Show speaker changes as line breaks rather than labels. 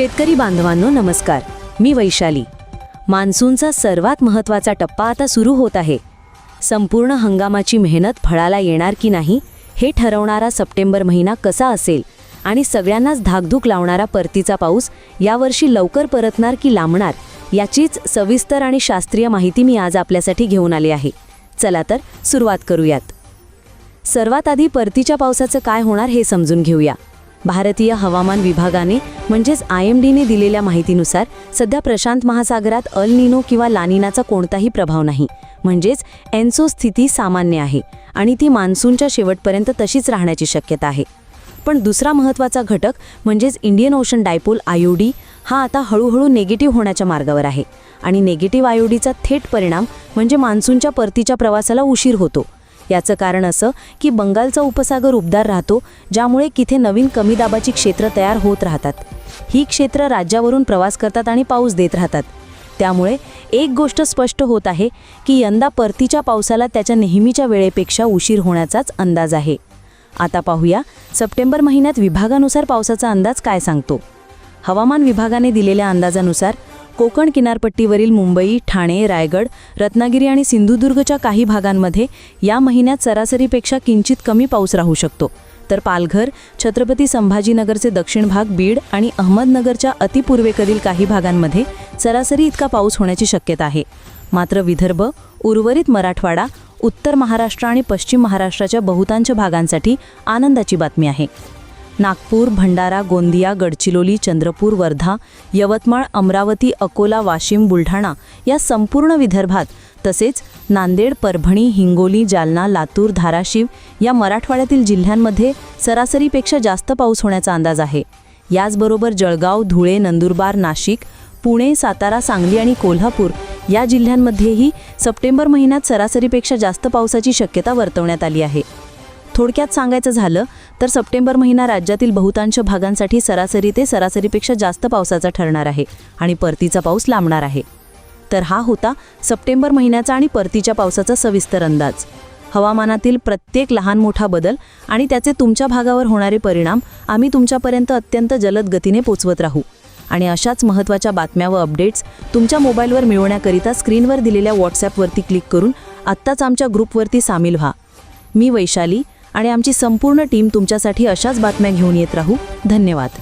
शेतकरी बांधवांनो नमस्कार. मी वैशाली. मान्सूनचा सर्वात महत्त्वाचा टप्पा आता सुरू होत आहे. संपूर्ण हंगामाची मेहनत फळाला येणार की नाही हे ठरवणारा सप्टेंबर महिना कसा असेल आणि सगळ्यांनाच धाकधूक लावणारा परतीचा पाऊस यावर्षी लवकर परतणार की लांबणार याचीच सविस्तर आणि शास्त्रीय माहिती मी आज आपल्यासाठी घेऊन आली आहे. चला तर सुरुवात करूयात. सर्वात आधी परतीच्या पावसाचं काय होणार हे समजून घेऊया. भारतीय हवामान विभागाने म्हणजेच आय एम डीने दिलेल्या माहितीनुसार सध्या प्रशांत महासागरात अल निनो किंवा लानिनाचा कोणताही प्रभाव नाही. म्हणजेच एन्सो स्थिती सामान्य आहे आणि ती मान्सूनच्या शेवटपर्यंत तशीच राहण्याची शक्यता आहे. पण दुसरा महत्त्वाचा घटक म्हणजेच इंडियन ओशन डायपोल आयोडी हा आता हळूहळू नेगेटिव्ह होण्याच्या मार्गावर आहे. आणि नेगेटिव्ह आयोडीचा थेट परिणाम म्हणजे मान्सूनच्या परतीच्या प्रवासाला उशीर होतो. याचं कारण असं की बंगालचा उपसागर उबदार राहतो ज्यामुळे किथे नवीन कमी दाबाची क्षेत्र तयार होत राहतात. ही क्षेत्र राज्यावरून प्रवास करतात आणि पाऊस देत राहतात. त्यामुळे एक गोष्ट स्पष्ट होत आहे की यंदा परतीच्या पावसाला त्याच्या नेहमीच्या वेळेपेक्षा उशीर होण्याचाच अंदाज आहे. आता पाहूया सप्टेंबर महिन्यात विभागानुसार पावसाचा अंदाज काय सांगतो. हवामान विभागाने दिलेल्या अंदाजानुसार कोकण किनारपट्टीवरील मुंबई ठाणे रायगड रत्नागिरी आणि सिंधुदुर्गच्या काही भागांमध्ये या महिन्यात सरासरीपेक्षा किंचित कमी पाऊस राहू शकतो. तर पालघर छत्रपती संभाजीनगरचे दक्षिण भाग बीड आणि अहमदनगरच्या अतिपूर्वेकडील काही भागांमध्ये सरासरी इतका पाऊस होण्याची शक्यता आहे. मात्र विदर्भ उर्वरित मराठवाडा उत्तर महाराष्ट्र आणि पश्चिम महाराष्ट्राच्या बहुतांश भागांसाठी आनंदाची बातमी आहे. नागपूर भंडारा गोंदिया गडचिरोली चंद्रपूर वर्धा यवतमाळ अमरावती अकोला वाशिम बुलढाणा या संपूर्ण विदर्भात तसेच नांदेड परभणी हिंगोली जालना लातूर धाराशिव या मराठवाड्यातील जिल्ह्यांमध्ये सरासरीपेक्षा जास्त पाऊस होण्याचा अंदाज आहे. याचबरोबर जळगाव धुळे नंदुरबार नाशिक पुणे सातारा सांगली आणि कोल्हापूर या जिल्ह्यांमध्येही सप्टेंबर महिन्यात सरासरीपेक्षा जास्त पावसाची शक्यता वर्तवण्यात आली आहे. थोडक्यात सांगायचं झालं तर सप्टेंबर महिना राज्यातील बहुतांश भागांसाठी सरासरी ते सरासरीपेक्षा जास्त पावसाचा ठरणार आहे आणि परतीचा पाऊस लांबणार आहे. तर हा होता सप्टेंबर महिन्याचा आणि परतीच्या पावसाचा सविस्तर अंदाज. हवामानातील प्रत्येक लहान मोठा बदल आणि त्याचे तुमच्या भागावर होणारे परिणाम आम्ही तुमच्यापर्यंत अत्यंत जलद गतीने पोचवत राहू. आणि अशाच महत्त्वाच्या बातम्या व अपडेट्स तुमच्या मोबाईलवर मिळवण्याकरिता स्क्रीनवर दिलेल्या व्हॉट्सॲपवरती क्लिक करून आत्ताच आमच्या ग्रुपवरती सामील व्हा. मी वैशाली आणि आमची संपूर्ण टीम तुमच्यासाठी अशाच बातम्या घेऊन येत राहू. धन्यवाद.